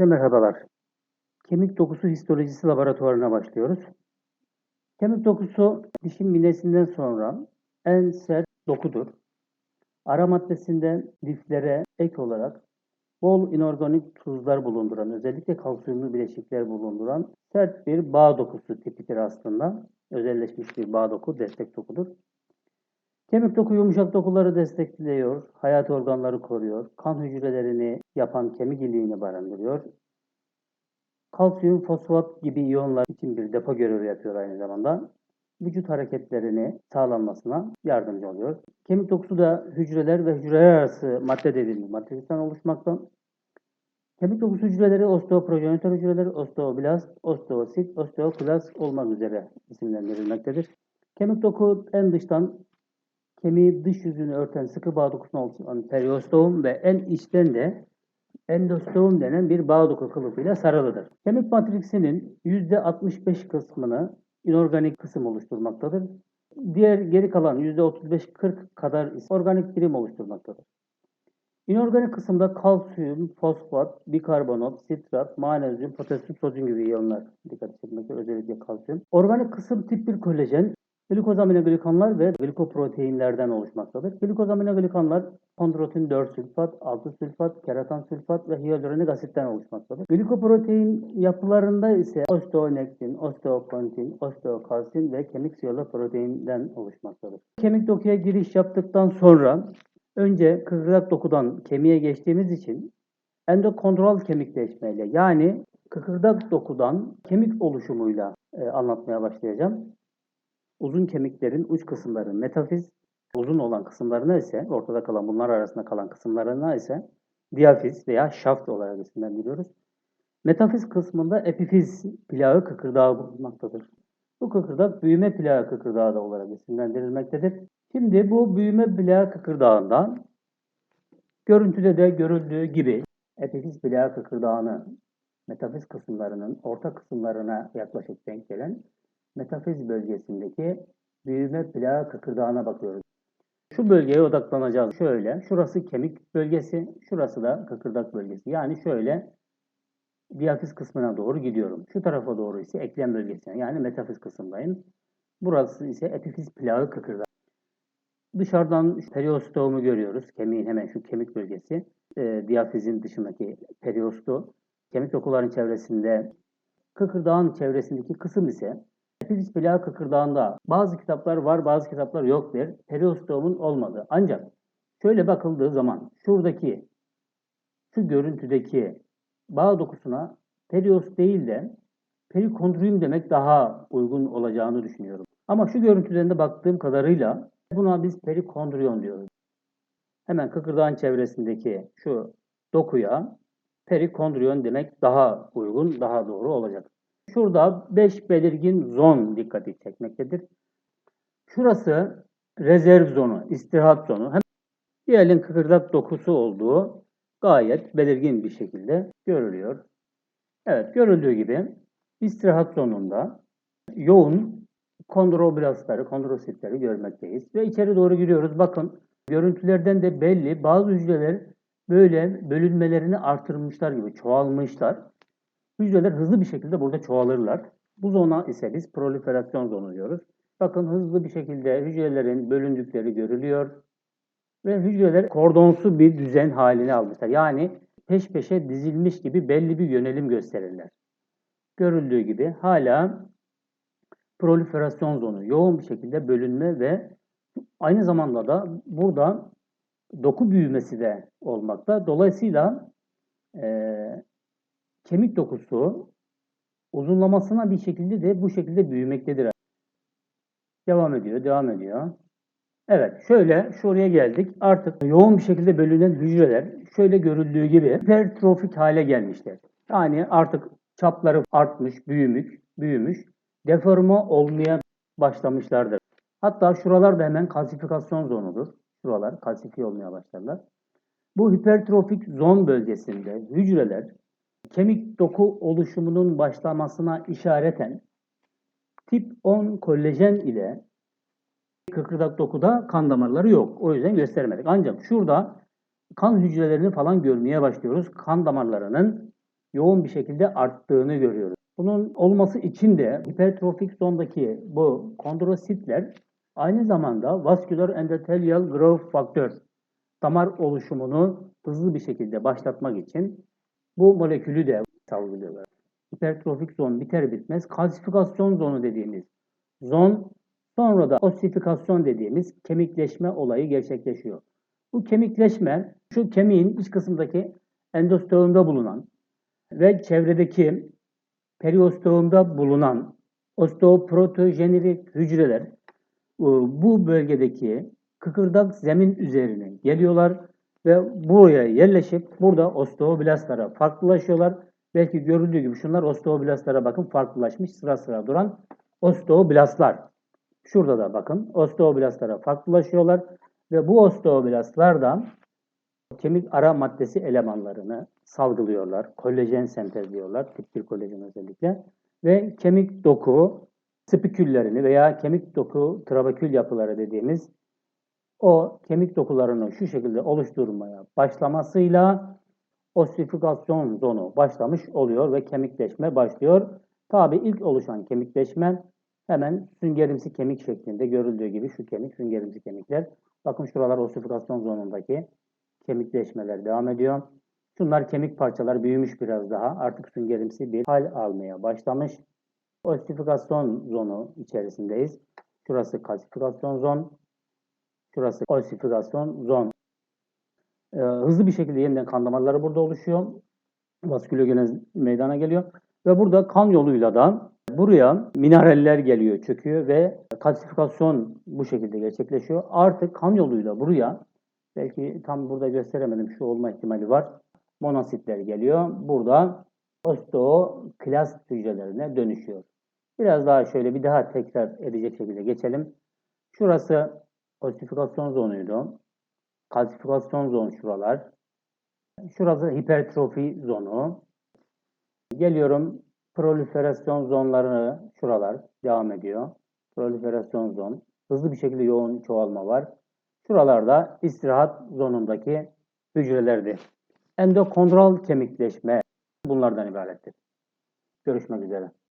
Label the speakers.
Speaker 1: Herkese merhabalar. Kemik dokusu histolojisi laboratuvarına başlıyoruz. Kemik dokusu dişin minesinden sonra en sert dokudur. Ara maddesinden liflere ek olarak bol inorganik tuzlar bulunduran, özellikle kalsiyumlu bileşikler bulunduran sert bir bağ dokusu tipidir aslında. Özelleşmiş bir bağ doku, destek dokudur. Kemik doku yumuşak dokuları destekliyor, hayat organları koruyor, kan hücrelerini yapan kemik iliğini barındırıyor. Kalsiyum, fosfat gibi iyonlar için bir depo görevi yapıyor aynı zamanda. Vücut hareketlerini sağlanmasına yardımcı oluyor. Kemik dokusu da hücreler ve hücreler arası madde dediğimiz matristen oluşmakta. Kemik dokusu hücreleri osteoprojenitör hücreler, osteoblast, osteosit, osteoklast olmak üzere isimlendirilmektedir. Kemik doku en dıştan kemiği dış yüzünü örten sıkı bağ dokusuna oluşan periosteum ve en içten de endosteum denen bir bağ doku kılıfıyla sarılıdır. Kemik matriksinin %65 kısmını inorganik kısım oluşturmaktadır. Diğer geri kalan %35-40 kadar ise organik birim oluşturmaktadır. İnorganik kısımda kalsiyum, fosfat, bikarbonat, sitrat, manezyum, potasyum, sodyum gibi iyonlar dikkat çekmekte özellikle kalsiyum. Organik kısım tip 1 kolajen, glikosaminoglikanlar ve glikoproteinlerden oluşmaktadır. Glikosaminoglikanlar kondrotin 4 sülfat, 6 sülfat, keratan sülfat ve hyaluronik asitten oluşmaktadır. Glikoprotein yapılarında ise osteonektin, osteokontin, osteokalsin ve kemik siyolu proteinden oluşmaktadır. Kemik dokuya giriş yaptıktan sonra önce kıkırdak dokudan kemiğe geçtiğimiz için endokondral kemikleşmeyle yani kıkırdak dokudan kemik oluşumuyla e, anlatmaya başlayacağım. Uzun kemiklerin uç kısımları metafiz, uzun olan kısımlarına ise, ortada kalan bunlar arasında kalan kısımlarına ise diafiz veya şaft olarak isimlendiriyoruz. Metafiz kısmında epifiz plağı kıkırdağı bulunmaktadır. Bu kıkırdak büyüme plağı kıkırdağı da olarak isimlendirilmektedir. Şimdi bu büyüme plağı kıkırdağından görüntüde de görüldüğü gibi epifiz plağı kıkırdağını metafiz kısımlarının orta kısımlarına yaklaşık denk gelen metafiz bölgesindeki büyüme plağı kıkırdağına bakıyoruz. Şu bölgeye odaklanacağız. Şöyle, şurası kemik bölgesi, şurası da kıkırdak bölgesi. Yani şöyle diafiz kısmına doğru gidiyorum. Şu tarafa doğru ise eklem bölgesine yani metafiz kısımdayım. Burası ise epifiz plağı kıkırdağı. Dışarıdan periostomu görüyoruz. Kemiğin hemen şu kemik bölgesi. E, diyafizin dışındaki periostu. Kemik dokuların çevresinde kıkırdağın çevresindeki kısım ise Epifiz plağı kıkırdağında bazı kitaplar var, bazı kitaplar yok der. Periostomun olmadı. Ancak şöyle bakıldığı zaman şuradaki şu görüntüdeki bağ dokusuna perios değil de perikondrium demek daha uygun olacağını düşünüyorum. Ama şu görüntüden de baktığım kadarıyla buna biz perikondriyon diyoruz. Hemen kıkırdağın çevresindeki şu dokuya perikondriyon demek daha uygun, daha doğru olacak. Şurada 5 belirgin zon dikkati çekmektedir. Şurası rezerv zonu, istirahat zonu. Hem diğerinin kıkırdak dokusu olduğu gayet belirgin bir şekilde görülüyor. Evet, görüldüğü gibi istirahat zonunda yoğun kondroblastları, kondrositleri görmekteyiz. Ve içeri doğru gidiyoruz. Bakın görüntülerden de belli bazı hücreler böyle bölünmelerini artırmışlar gibi çoğalmışlar. Hücreler hızlı bir şekilde burada çoğalırlar. Bu zona ise biz proliferasyon zonu diyoruz. Bakın hızlı bir şekilde hücrelerin bölündükleri görülüyor. Ve hücreler kordonsu bir düzen haline almışlar. Yani peş peşe dizilmiş gibi belli bir yönelim gösterirler. Görüldüğü gibi hala proliferasyon zonu, yoğun bir şekilde bölünme ve aynı zamanda da burada doku büyümesi de olmakta. Dolayısıyla e, kemik dokusu uzunlamasına bir şekilde de bu şekilde büyümektedir. Devam ediyor, devam ediyor. Evet, şöyle şuraya geldik. Artık yoğun bir şekilde bölünen hücreler şöyle görüldüğü gibi hipertrofik hale gelmişler. Yani artık çapları artmış, büyümüş, büyümüş, deforme olmaya başlamışlardır. Hatta şuralar da hemen kalsifikasyon zonudur. Şuralar kalsifiye olmaya başlarlar. Bu hipertrofik zon bölgesinde hücreler kemik doku oluşumunun başlamasına işareten tip 10 kolajen ile kıkırdak dokuda kan damarları yok. O yüzden göstermedik. Ancak şurada kan hücrelerini falan görmeye başlıyoruz. Kan damarlarının yoğun bir şekilde arttığını görüyoruz. Bunun olması için de hipertrofik zondaki bu kondrositler aynı zamanda vasküler endothelial growth faktör damar oluşumunu hızlı bir şekilde başlatmak için bu molekülü de salgılıyorlar. Hipertrofik zon biter bitmez kalsifikasyon zonu dediğimiz zon sonra da osifikasyon dediğimiz kemikleşme olayı gerçekleşiyor. Bu kemikleşme şu kemiğin iç kısımdaki endosteumda bulunan ve çevredeki periosteumda bulunan osteoprotojenerik hücreler e, bu bölgedeki kıkırdak zemin üzerine geliyorlar ve buraya yerleşip burada osteoblastlara farklılaşıyorlar. Belki görüldüğü gibi şunlar osteoblastlara bakın farklılaşmış sıra sıra duran osteoblastlar. Şurada da bakın osteoblastlara farklılaşıyorlar ve bu osteoblastlar da kemik ara maddesi elemanlarını salgılıyorlar. Kolajen sentezliyorlar. Tip 1 kolajen özellikle. Ve kemik doku spiküllerini veya kemik doku trabekül yapıları dediğimiz o kemik dokularını şu şekilde oluşturmaya başlamasıyla osifikasyon zonu başlamış oluyor ve kemikleşme başlıyor. Tabi ilk oluşan kemikleşme hemen süngerimsi kemik şeklinde görüldüğü gibi şu kemik süngerimsi kemikler. Bakın şuralar osifikasyon zonundaki kemikleşmeler devam ediyor. Şunlar kemik parçalar büyümüş biraz daha. Artık süngerimsi bir hal almaya başlamış. Osifikasyon zonu içerisindeyiz. Şurası kalsifikasyon zon. Şurası osifikasyon zon. Ee, hızlı bir şekilde yeniden kan damarları burada oluşuyor. Vaskülogenez meydana geliyor. Ve burada kan yoluyla da buraya mineraller geliyor, çöküyor ve kalsifikasyon bu şekilde gerçekleşiyor. Artık kan yoluyla buraya belki tam burada gösteremedim şu olma ihtimali var. Monositler geliyor. Burada osteoklast hücrelerine dönüşüyor. Biraz daha şöyle bir daha tekrar edecek şekilde geçelim. Şurası osifikasyon zonuydu. Kalsifikasyon zonu şuralar. Şurası hipertrofi zonu. Geliyorum proliferasyon zonlarını şuralar devam ediyor. Proliferasyon zon. Hızlı bir şekilde yoğun çoğalma var. Şuralarda istirahat zonundaki hücrelerdi. Endokondral kemikleşme bunlardan ibarettir. Görüşmek üzere.